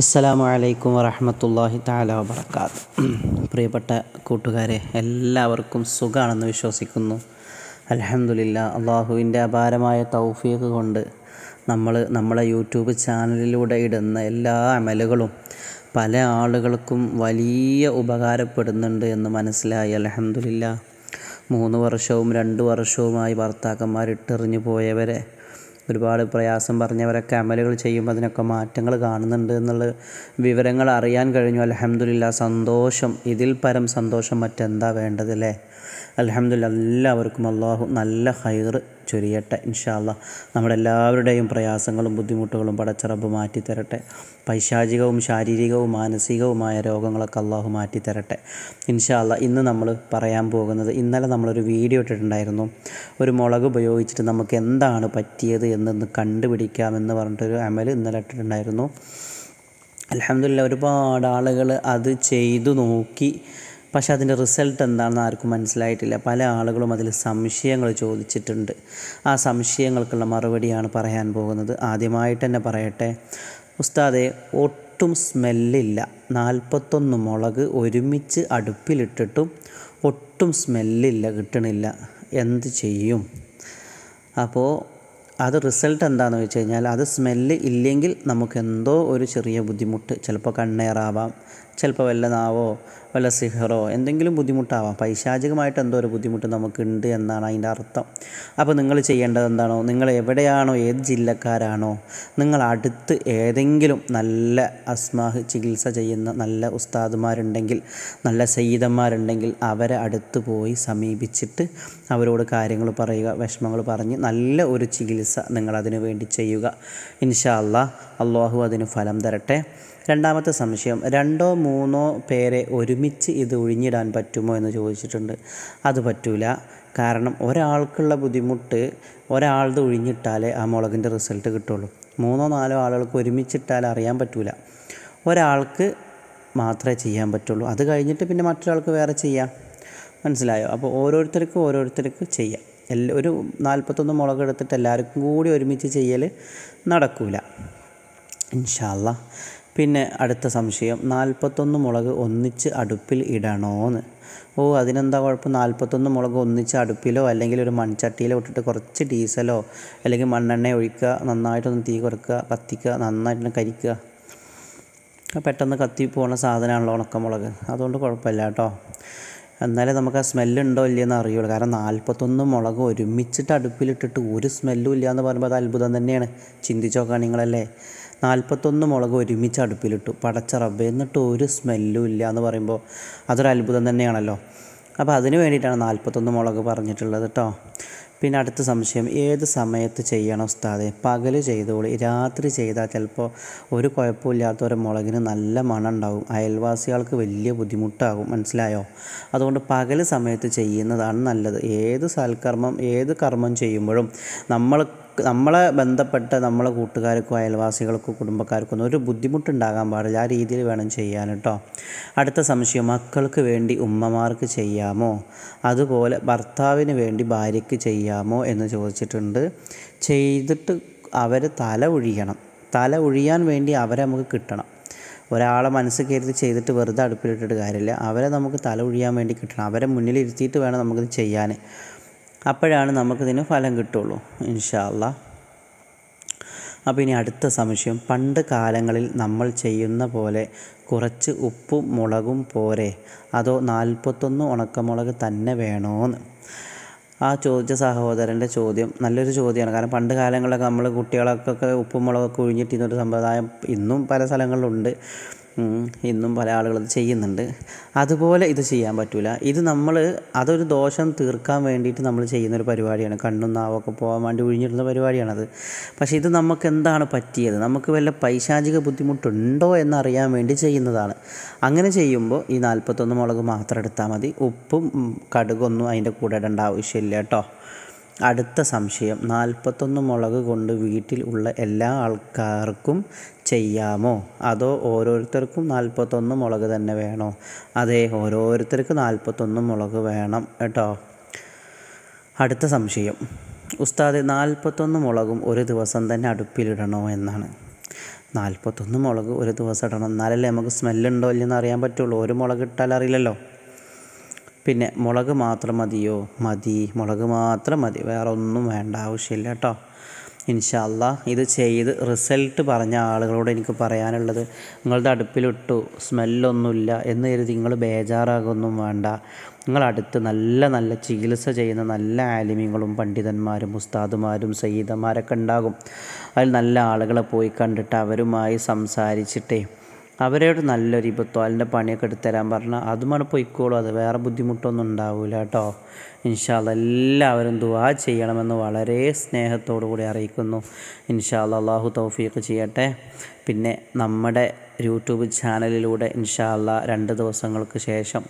അസ്സലാമു അലൈക്കും വറഹമത്തല്ലാഹി താല വബർക്കാത്ത് പ്രിയപ്പെട്ട കൂട്ടുകാരെ എല്ലാവർക്കും സുഖമാണെന്ന് വിശ്വസിക്കുന്നു. അലഹമുല്ല അള്ളാഹുവിന്റെ അപാരമായ തൗഫീഖ് കൊണ്ട് നമ്മൾ നമ്മളെ യൂട്യൂബ് ചാനലിലൂടെ ഇടുന്ന എല്ലാ അമലുകളും പല ആളുകൾക്കും വലിയ ഉപകാരപ്പെടുന്നുണ്ട് എന്ന് മനസ്സിലായി. അലഹമുല്ല മൂന്ന് വർഷവും രണ്ട് വർഷവുമായി ഭർത്താക്കന്മാർ ഇട്ടെറിഞ്ഞു പോയവരെ ഒരുപാട് പ്രയാസം പറഞ്ഞവരൊക്കെ അമലുകൾ ചെയ്യുമ്പോൾ അതിനൊക്കെ മാറ്റങ്ങൾ കാണുന്നുണ്ട് എന്നുള്ള വിവരങ്ങൾ അറിയാൻ കഴിഞ്ഞു. അലഹമുല്ല സന്തോഷം. ഇതിൽ പരം സന്തോഷം മറ്റെന്താ വേണ്ടത് അല്ലേ? എല്ലാവർക്കും അള്ളാഹു നല്ല ഹൈർ ചൊരിയട്ടെ ഇൻഷാല്ല നമ്മുടെ എല്ലാവരുടെയും പ്രയാസങ്ങളും ബുദ്ധിമുട്ടുകളും പടച്ചറബ് മാറ്റിത്തരട്ടെ. പൈശാചികവും ശാരീരികവും മാനസികവുമായ രോഗങ്ങളൊക്കെ അള്ളാഹു മാറ്റിത്തരട്ടെ. ഇൻഷാല്ല ഇന്ന് നമ്മൾ പറയാൻ പോകുന്നത് ഇന്നലെ നമ്മളൊരു വീഡിയോ ഇട്ടിട്ടുണ്ടായിരുന്നു. ഒരു മുളക് ഉപയോഗിച്ചിട്ട് നമുക്ക് എന്താണ് പറ്റിയത് എന്നൊന്ന് കണ്ടുപിടിക്കാമെന്ന് പറഞ്ഞിട്ടൊരു അമൽ ഇന്നലെ ഇട്ടിട്ടുണ്ടായിരുന്നു. അലഹമില്ല ഒരുപാട് ആളുകൾ അത് ചെയ്തു നോക്കി. പക്ഷെ അതിന്റെ റിസൾട്ട് എന്താണെന്ന് ആർക്കും മനസ്സിലായിട്ടില്ല. പല ആളുകളും അതിൽ സംശയങ്ങൾ ചോദിച്ചിട്ടുണ്ട്. ആ സംശയങ്ങൾക്കുള്ള മറുപടിയാണ് പറയാൻ പോകുന്നത്. ആദ്യമായിട്ട് തന്നെ പറയട്ടെ. ഉസ്താദെ ഒട്ടും സ്മെല്ലില്ല. നാൽപ്പത്തൊന്ന് മുളക് ഒരുമിച്ച് അടുപ്പിലിട്ടിട്ടും ഒട്ടും സ്മെല്ലില്ല കിട്ടണില്ല. എന്ത് ചെയ്യും? അപ്പോൾ അത് റിസൾട്ട് എന്താണെന്ന് വെച്ച് കഴിഞ്ഞാൽ അത് സ്മെല്ല് ഇല്ലെങ്കിൽ നമുക്ക് എന്തോ ഒരു ചെറിയ ബുദ്ധിമുട്ട്. ചിലപ്പോൾ കണ്ണേറാവാം. ചിലപ്പോൾ വല്ല നാവോ വല്ല സിഹറോ എന്തെങ്കിലും ബുദ്ധിമുട്ടാവാം. പൈശാചികമായിട്ട് എന്തോ ഒരു ബുദ്ധിമുട്ട് നമുക്കുണ്ട് എന്നാണ് അതിന്റെ അർത്ഥം. അപ്പോൾ നിങ്ങൾ ചെയ്യേണ്ടത് എന്താണോ നിങ്ങൾ എവിടെയാണോ ഏത് ജില്ലക്കാരാണോ നിങ്ങൾ അടുത്ത് ഏതെങ്കിലും നല്ല അസ്മാഹ് ചികിത്സ ചെയ്യുന്ന നല്ല ഉസ്താദുമാരുണ്ടെങ്കിൽ നല്ല സയ്യിദന്മാരുണ്ടെങ്കിൽ അവരെ അടുത്ത് പോയി സമീപിച്ചിട്ട് അവരോട് കാര്യങ്ങൾ പറയുക വിഷമങ്ങൾ പറഞ്ഞ് നല്ല ഒരു ചികിത്സ നിങ്ങളതിനു വേണ്ടി ചെയ്യുക. ഇൻഷാ അള്ളാഹു അതിന് ഫലം തരട്ടെ. രണ്ടാമത്തെ സംശയം രണ്ടോ മൂന്നോ പേരെ ഒരുമിച്ച് ഇത് ഒഴിഞ്ഞിടാൻ പറ്റുമോ എന്ന് ചോദിച്ചിട്ടുണ്ട്. അത് പറ്റൂല. കാരണം ഒരാൾക്കുള്ള ബുദ്ധിമുട്ട് ഒരാളത് ഒഴിഞ്ഞിട്ടാലേ ആ മുളകിന്റെ റിസൾട്ട് കിട്ടുള്ളൂ. മൂന്നോ നാലോ ആളുകൾക്ക് ഒരുമിച്ചിട്ടാൽ അറിയാൻ പറ്റൂല. ഒരാൾക്ക് മാത്രമേ ചെയ്യാൻ പറ്റുള്ളൂ. അത് കഴിഞ്ഞിട്ട് പിന്നെ മറ്റൊരാൾക്ക് വേറെ ചെയ്യാം. മനസ്സിലായോ? അപ്പോൾ ഓരോരുത്തർക്കും ഓരോരുത്തർക്ക് ചെയ്യാം. എല്ലാ ഒരു നാൽപ്പത്തൊന്ന് മുളക് എടുത്തിട്ട് എല്ലാവർക്കും കൂടി ഒരുമിച്ച് ചെയ്യൽ നടക്കൂല. ഇൻഷാല്ല പിന്നെ അടുത്ത സംശയം നാൽപ്പത്തൊന്ന് മുളക് ഒന്നിച്ച് അടുപ്പിൽ ഇടണോന്ന്. ഓ അതിനെന്താ കുഴപ്പം? നാൽപ്പത്തൊന്ന് മുളക് ഒന്നിച്ച് അടുപ്പിലോ അല്ലെങ്കിൽ ഒരു മൺചട്ടിയിലോ ഇട്ടിട്ട് കുറച്ച് ഡീസലോ അല്ലെങ്കിൽ മണ്ണെണ്ണ ഒഴിക്കുക നന്നായിട്ടൊന്ന് തീ കുറക്കുക കത്തിക്കുക നന്നായിട്ടൊന്ന് കരിക്കുക. പെട്ടെന്ന് കത്തി പോകുന്ന സാധനമാണല്ലോ ഉണക്കമുളക്. അതുകൊണ്ട് കുഴപ്പമില്ല കേട്ടോ. എന്നാലേ നമുക്ക് ആ സ്മെല്ലുണ്ടോ ഇല്ലയെന്ന് അറിയുള്ളൂ. കാരണം നാൽപ്പത്തൊന്ന് മുളക് ഒരുമിച്ചിട്ട് അടുപ്പിലിട്ടിട്ട് ഒരു സ്മെല്ലും ഇല്ല എന്ന് പറയുമ്പോൾ അത് അത്ഭുതം തന്നെയാണ്. ചിന്തിച്ച് നോക്കാൻ നിങ്ങളല്ലേ. നാൽപ്പത്തൊന്ന് മുളക് ഒരുമിച്ച് അടുപ്പിലിട്ടു. പടച്ച റബ്ബ് എന്നിട്ട് ഒരു സ്മെല്ലും ഇല്ല എന്ന് പറയുമ്പോൾ അതൊരു അത്ഭുതം തന്നെയാണല്ലോ. അപ്പോൾ അതിന് വേണ്ടിയിട്ടാണ് നാൽപ്പത്തൊന്ന് മുളക് പറഞ്ഞിട്ടുള്ളത് കേട്ടോ. പിന്നെ അടുത്ത സംശയം ഏത് സമയത്ത് ചെയ്യണം ഉസ്താദെ? പകൽ ചെയ്തോളി. രാത്രി ചെയ്താൽ ചിലപ്പോൾ ഒരു കുഴപ്പമില്ലാത്ത ഒരു മുളകിന് നല്ല മണം ഉണ്ടാവും. അയൽവാസികൾക്ക് വലിയ ബുദ്ധിമുട്ടാകും. മനസ്സിലായോ? അതുകൊണ്ട് പകൽ സമയത്ത് ചെയ്യുന്നതാണ് നല്ലത്. ഏത് സൽക്കർമ്മം ഏത് കർമ്മം ചെയ്യുമ്പോഴും നമ്മൾ നമ്മളെ ബന്ധപ്പെട്ട നമ്മളെ കൂട്ടുകാർക്കോ അയൽവാസികൾക്കും കുടുംബക്കാർക്കും ഒന്നും ഒരു ബുദ്ധിമുട്ടുണ്ടാകാൻ പാടില്ല. ആ രീതിയിൽ വേണം ചെയ്യാൻ കേട്ടോ. അടുത്ത സംശയം മക്കൾക്ക് വേണ്ടി ഉമ്മമാർക്ക് ചെയ്യാമോ? അതുപോലെ ഭർത്താവിന് വേണ്ടി ഭാര്യയ്ക്ക് ചെയ്യാമോ എന്ന് ചോദിച്ചിട്ടുണ്ട്. ചെയ്തിട്ട് അവർ തല ഒഴിയണം. തല ഒഴിയാൻ വേണ്ടി അവരെ നമുക്ക് കിട്ടണം. ഒരാളെ മനസ്സ് കയറി ചെയ്തിട്ട് വെറുതെ അടുപ്പിലിട്ടിട്ട് കാര്യമില്ല. അവരെ നമുക്ക് തല ഒഴിയാൻ വേണ്ടി കിട്ടണം. അവരെ മുന്നിലിരുത്തിയിട്ട് വേണം നമുക്കിത് ചെയ്യാൻ. അപ്പോഴാണ് നമുക്കിതിന് ഫലം കിട്ടുള്ളൂ ഇൻഷാല്ല അപ്പോൾ ഇനി അടുത്ത സംശയം പണ്ട് കാലങ്ങളിൽ നമ്മൾ ചെയ്യുന്ന പോലെ കുറച്ച് ഉപ്പും മുളകും പോരെ അതോ നാൽപ്പത്തൊന്ന് ഉണക്കമുളക് തന്നെ വേണോന്ന്? ആ ചോദിച്ച സഹോദരന്റെ ചോദ്യം നല്ലൊരു ചോദ്യമാണ്. കാരണം പണ്ട് കാലങ്ങളിലൊക്കെ നമ്മൾ കുട്ടികളൊക്കെ ഉപ്പും മുളകൊക്കെ ഒഴിഞ്ഞിട്ടിരുന്നൊരു സമ്പ്രദായം ഇന്നും പല സ്ഥലങ്ങളിലുണ്ട്. ഇന്നും പല ആളുകളും ചെയ്യുന്നുണ്ട്. അതുപോലെ ഇത് ചെയ്യാൻ പറ്റില്ല ഇത് നമ്മൾ അതൊരു ദോഷം തീർക്കാൻ വേണ്ടിയിട്ട് നമ്മൾ ചെയ്യുന്നൊരു പരിപാടിയാണ്. കണ്ണും നാവൊക്കെ പോകാൻ വേണ്ടി ഒഴിഞ്ഞിടുന്ന പരിപാടിയാണത്. പക്ഷേ ഇത് നമുക്ക് എന്താണ് പറ്റിയത്? നമുക്ക് വല്ല പൈശാചിക ബുദ്ധിമുട്ടുണ്ടോ എന്നറിയാൻ വേണ്ടി ചെയ്യുന്നതാണ്. അങ്ങനെ ചെയ്യുമ്പോൾ ഈ നാൽപ്പത്തൊന്ന് മുളക് മാത്രം എടുത്താൽ മതി. ഉപ്പും കടുകൊന്നും അതിന്റെ കൂടെ ഇടേണ്ട ആവശ്യമില്ല കേട്ടോ. അടുത്ത സംശയം. നാൽപ്പത്തൊന്ന് മുളക് കൊണ്ട് വീട്ടിൽ ഉള്ള എല്ലാ ആൾക്കാർക്കും ചെയ്യാമോ? അതോ ഓരോരുത്തർക്കും നാൽപ്പത്തൊന്ന് മുളക് തന്നെ വേണോ? അതെ ഓരോരുത്തർക്ക് നാൽപ്പത്തൊന്ന് മുളക് വേണം കേട്ടോ. അടുത്ത സംശയം. ഉസ്താദ് നാൽപ്പത്തൊന്ന് മുളകും ഒരു ദിവസം തന്നെ അടുപ്പിലിടണോ എന്നാണ്. നാൽപ്പത്തൊന്ന് മുളക് ഒരു ദിവസം ഇടണം. എന്നാലല്ലേ നമുക്ക് സ്മെല്ലുണ്ടോ ഇല്ലെന്ന് അറിയാൻ പറ്റുള്ളൂ. ഒരു മുളക് ഇട്ടാൽ അറിയില്ലല്ലോ. പിന്നെ മുളക് മാത്രം മതിയോ? മതി. മുളക് മാത്രം മതി. വേറെ ഒന്നും വേണ്ട. ആവശ്യമില്ല കേട്ടോ. ഇൻഷല്ല ഇത് ചെയ്ത് റിസൾട്ട് പറഞ്ഞ ആളുകളോട് എനിക്ക് പറയാനുള്ളത് നിങ്ങളുടെ അടുപ്പിലിട്ടു സ്മെല്ലൊന്നുമില്ല. എന്ന് കരുതി നിങ്ങൾ ബേജാറാകൊന്നും വേണ്ട. നിങ്ങളടുത്ത് നല്ല നല്ല ചികിത്സ ചെയ്യുന്ന നല്ല ആലിമ്യങ്ങളും പണ്ഡിതന്മാരും ഉസ്താദുമാരും സയ്യിദന്മാരൊക്കെ ഉണ്ടാകും. അതിൽ നല്ല ആളുകളെ പോയി കണ്ടിട്ട് അവരുമായി സംസാരിച്ചിട്ടേ അവരോട് നല്ലൊരു ഇപ്പത്തോ അതിന്റെ പണിയൊക്കെ എടുത്തുതരാൻ പറഞ്ഞാൽ അതുമാണ് പൊയ്ക്കോളൂ. അത് വേറെ ബുദ്ധിമുട്ടൊന്നും ഉണ്ടാവില്ല കേട്ടോ. ഇൻഷാല്ല എല്ലാവരും ദുവാ ചെയ്യണമെന്ന് വളരെ സ്നേഹത്തോടു കൂടി അറിയിക്കുന്നു. ഇൻഷാല്ല അള്ളാഹു തൗഫീഖ് ചെയ്യട്ടെ. പിന്നെ നമ്മുടെ യൂട്യൂബ് ചാനലിലൂടെ ഇൻഷാല്ല രണ്ട് ദിവസങ്ങൾക്ക് ശേഷം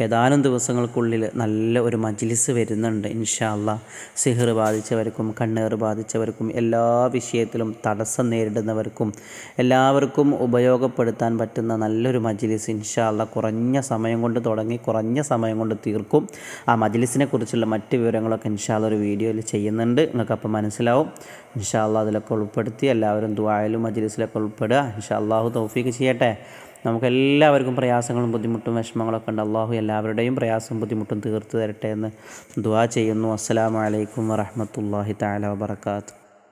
ഏതാനും ദിവസങ്ങൾക്കുള്ളിൽ നല്ല ഒരു മജ്ലിസ് വരുന്നുണ്ട് ഇൻഷാല്ല സിഹർ ബാധിച്ചവർക്കും കണ്ണേർ ബാധിച്ചവർക്കും എല്ലാ വിഷയത്തിലും തടസ്സം നേരിടുന്നവർക്കും എല്ലാവർക്കും ഉപയോഗപ്പെടുത്താൻ പറ്റുന്ന നല്ലൊരു മജ്ലിസ് ഇൻഷാല്ല കുറഞ്ഞ സമയം കൊണ്ട് തുടങ്ങി കുറഞ്ഞ സമയം കൊണ്ട് തീർക്കും. ആ മജ്ലിസിനെ കുറിച്ചുള്ള മറ്റ് വിവരങ്ങളൊക്കെ ഇൻഷാല്ല ഒരു വീഡിയോയിൽ ചെയ്യുന്നുണ്ട്. നിങ്ങൾക്കപ്പോൾ മനസ്സിലാവും. ഇൻഷാല്ല അതിലൊക്കെ ഉൾപ്പെടുത്തി എല്ലാവരും ദ്വായാലും മജ്ലിസിലൊക്കെ ഉൾപ്പെടുക. ഇൻഷാ അള്ളാഹു തൗഫീക്ക് ചെയ്യട്ടെ. നമുക്കെല്ലാവർക്കും പ്രയാസങ്ങളും ബുദ്ധിമുട്ടും വിഷമങ്ങളൊക്കെ ഉണ്ട്. അള്ളാഹു എല്ലാവരുടെയും പ്രയാസവും ബുദ്ധിമുട്ടും തീർത്തു തരട്ടെ എന്ന് ദുവാ ചെയ്യുന്നു. അസ്സലാമു അലൈക്കും വറഹമത്തല്ലാഹി താല വാബർക്കാത്തു